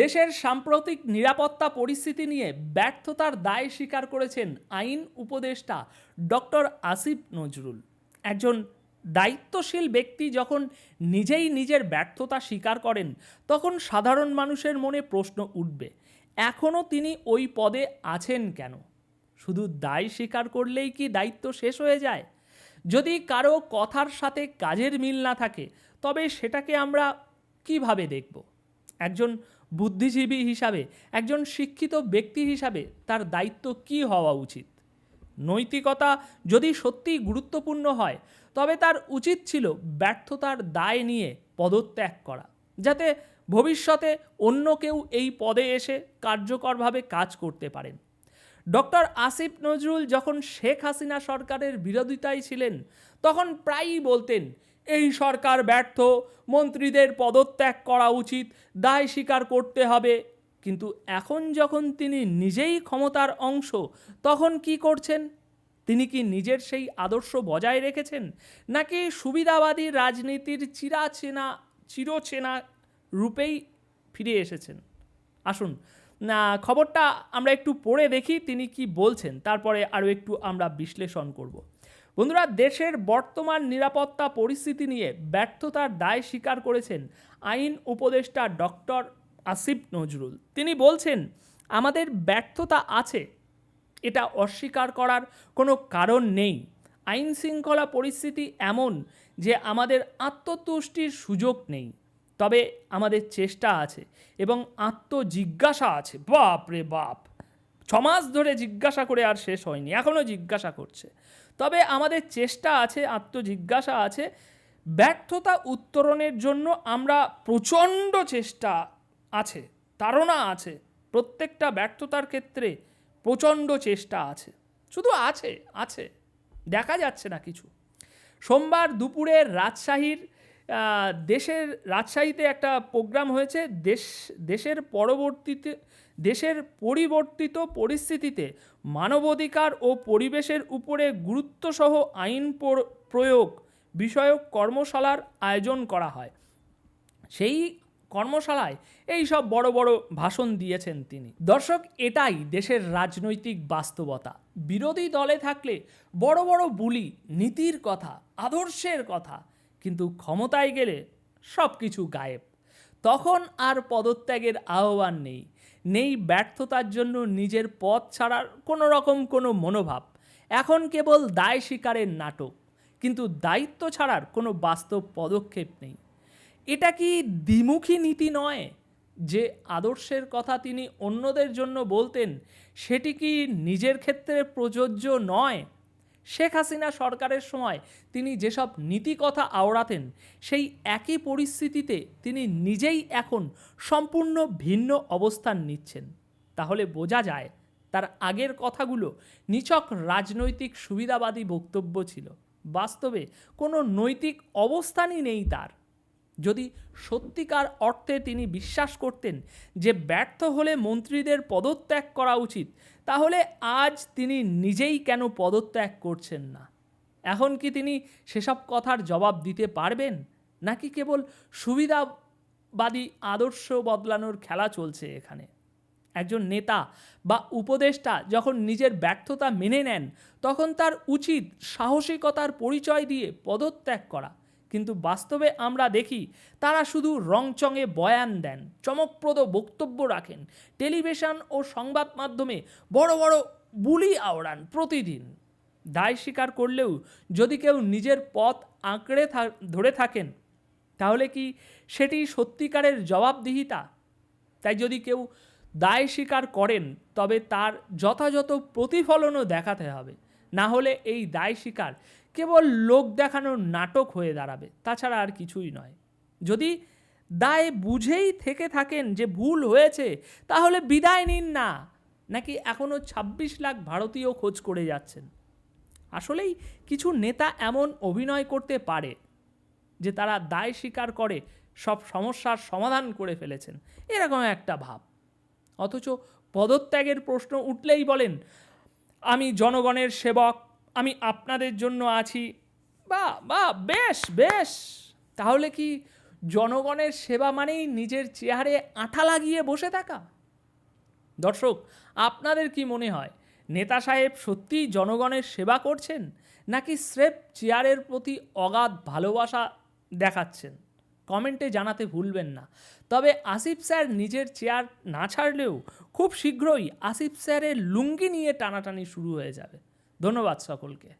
দেশের সাম্প্রতিক নিরাপত্তা পরিস্থিতি নিয়ে ব্যর্থতার দায় স্বীকার করেছেন আইন উপদেষ্টা ডক্টর আসিফ নজরুল। একজন দায়িত্বশীল ব্যক্তি যখন নিজেই নিজের ব্যর্থতা স্বীকার করেন, তখন সাধারণ মানুষের মনে প্রশ্ন উঠবে, এখনও তিনি ওই পদে আছেন কেন? শুধু দায় স্বীকার করলেই কি দায়িত্ব শেষ হয়ে যায়? যদি কারও কথার সাথে কাজের মিল না থাকে, তবে সেটাকে আমরা কীভাবে দেখব? একজন বুদ্ধিজীবী হিসাবে, একজন শিক্ষিত ব্যক্তি হিসাবে তার দায়িত্ব কি হওয়া উচিত? নৈতিকতা যদি সত্যিই গুরুত্বপূর্ণ হয়, তবে তার উচিত ছিল ব্যর্থতার দায় নিয়ে পদত্যাগ করা, যাতে ভবিষ্যতে অন্য কেউ এই পদে এসে কার্যকরভাবে কাজ করতে পারেন। ডক্টর আসিফ নজরুল যখন শেখ হাসিনা সরকারের বিরোধিতায় ছিলেন, তখন প্রায়ই বলতেন এই সরকার ব্যর্থ। মন্ত্রীদের পদত্যাগ করা উচিত, দায় স্বীকার করতে হবে। কিন্তু এখন যখন তিনি নিজেই ক্ষমতার অংশ, তখন কি করছেন? তিনি কি নিজের সেই আদর্শ বজায় রেখেছেন? নাকি সুবিধাবাদী রাজনীতির চিরাচেনা, চিরচেনা রূপেই ফিরে এসেছেন? আসুন খবরটা আমরা একটু পড়ে দেখি তিনি কি বলছেন, তারপরে আরও একটু আমরা বিশ্লেষণ করব। বন্ধুরা, দেশের বর্তমান নিরাপত্তা পরিস্থিতি নিয়ে ব্যর্থতার দায় স্বীকার করেছেন আইন উপদেষ্টা ডক্টর আসিফ নজরুল। তিনি বলছেন, আমাদের ব্যর্থতা আছে, এটা অস্বীকার করার কোনো কারণ নেই। আইন শৃঙ্খলা পরিস্থিতি এমন যে আমাদের আত্মতুষ্টির সুযোগ নেই, তবে আমাদের চেষ্টা আছে এবং আত্মজিজ্ঞাসা আছে। বাপ রে বাপ! ছমাস ধরে জিজ্ঞাসা করে আর শেষ হয়নি, এখনও জিজ্ঞাসা করছে। তবে আমাদের চেষ্টা আছে, আত্মজিজ্ঞাসা আছে, ব্যর্থতা উত্তরণের জন্য আমরা প্রচণ্ড চেষ্টা আছে, তাড়না আছে, প্রত্যেকটা ব্যর্থতার ক্ষেত্রে প্রচণ্ড চেষ্টা আছে, শুধু আছে আছে, দেখা যাচ্ছে না কিছু। সোমবার দুপুরে রাজশাহীর দেশের রাজশাহীতে একটা প্রোগ্রাম হয়েছে। দেশ, দেশের পরবর্তীতে, দেশের পরিবর্তিত পরিস্থিতিতে মানবাধিকার ও পরিবেশের উপরে গুরুত্বসহ আইন প্র- প্রয়োগ বিষয়ক কর্মশালার আয়োজন করা হয়। সেই কর্মশালায় এই সব বড় বড় ভাষণ দিয়েছেন তিনি। দর্শক, এটাই দেশের রাজনৈতিক বাস্তবতা। বিরোধী দলে থাকলে বড় বড় বুলি, নীতির কথা, আদর্শের কথা কিন্তু ক্ষমতায় গেলে সব কিছু গায়েব। তখন আর পদত্যাগের আহ্বান নেই। নেই ব্যর্থতার জন্য নিজের পথ ছাড়ার কোনো রকম কোনো মনোভাব। এখন কেবল দায় স্বীকারের নাটক, কিন্তু দায়িত্ব ছাড়ার কোনো বাস্তব পদক্ষেপ নেই। এটা কি দ্বিমুখী নীতি নয় যে আদর্শের কথা তিনি অন্যদের জন্য বলতেন? সেটি কি নিজের ক্ষেত্রে প্রযোজ্য নয়? শেখ হাসিনা সরকারের সময় তিনি যেসব নীতিকথা আওড়াতেন, সেই একই পরিস্থিতিতে তিনি নিজেই এখন সম্পূর্ণ ভিন্ন অবস্থান নিচ্ছেন। তাহলে বোঝা যায় তার আগের কথাগুলো নিচক রাজনৈতিক সুবিধাবাদী বক্তব্য ছিল। বাস্তবে কোনো নৈতিক অবস্থানই নেই তার। যদি সত্যিকার অর্থে তিনি বিশ্বাস করতেন যে ব্যর্থ হলে মন্ত্রীদের পদত্যাগ করা উচিত, তাহলে আজ তিনি নিজেই কেন পদত্যাগ করছেন না? এখন কি তিনি সেসব কথার জবাব দিতে পারবেন? নাকি কেবল সুবিধাবাদী আদর্শ বদলানোর খেলা চলছে এখানে? একজন নেতা বা উপদেষ্টা যখন নিজের ব্যর্থতা মেনে নেন, তখন তার উচিত সাহসিকতার পরিচয় দিয়ে পদত্যাগ করা। কিন্তু বাস্তবে আমরা দেখি তারা শুধু রংচঙে বয়ান দেন, চমকপ্রদ বক্তব্য রাখেন, টেলিভিশন ও সংবাদ মাধ্যমে বড় বড় বুলি আওড়ান প্রতিদিন। দায় স্বীকার করলেও যদি কেউ নিজের পথ আঁকড়ে ধরে থাকেন, তাহলে কি সেটি সত্যিকারের জবাবদিহিতা? তাই যদি কেউ দায় স্বীকার করেন, তবে তার যথাযথ প্রতিফলনও দেখাতে হবে। না হলে এই দায় স্বীকার কেবল লোক দেখানোর নাটক হয়ে দাঁড়াবে, তাছাড়া আর কিছুই নয়। যদি দায় বুঝেই থেকে থাকেন যে ভুল হয়েছে, তাহলে বিদায় নিন না। নাকি এখনও ২৬ লাখ ভারতীয় খোঁজ করে যাচ্ছেন? আসলেই কিছু নেতা এমন অভিনয় করতে পারে, যে তারা দায় স্বীকার করে সব সমস্যার সমাধান করে ফেলেছেন। এরকম একটা ভাব। অথচ পদত্যাগের প্রশ্ন উঠলেই বলেন, আমি জনগণের সেবক আমি আপনাদের জন্য আছি। বা বা, বেশ বেশ। তাহলে কি জনগণের সেবা মানেই নিজের চেয়ারে আঠা লাগিয়ে বসে থাকা? দর্শক, আপনাদের কি মনে হয়, নেতা সাহেব সত্যিই জনগণের সেবা করছেন, নাকি স্রেফ চেয়ারের প্রতি অগাধ ভালোবাসা দেখাচ্ছেন? কমেন্টে জানাতে ভুলবেন না। তবে আসিফ স্যার নিজের চেয়ার না ছাড়লেও খুব শীঘ্রই আসিফ স্যারের লুঙ্গি নিয়ে টানাটানি শুরু হয়ে যাবে। ধন্যবাদ সকলকে।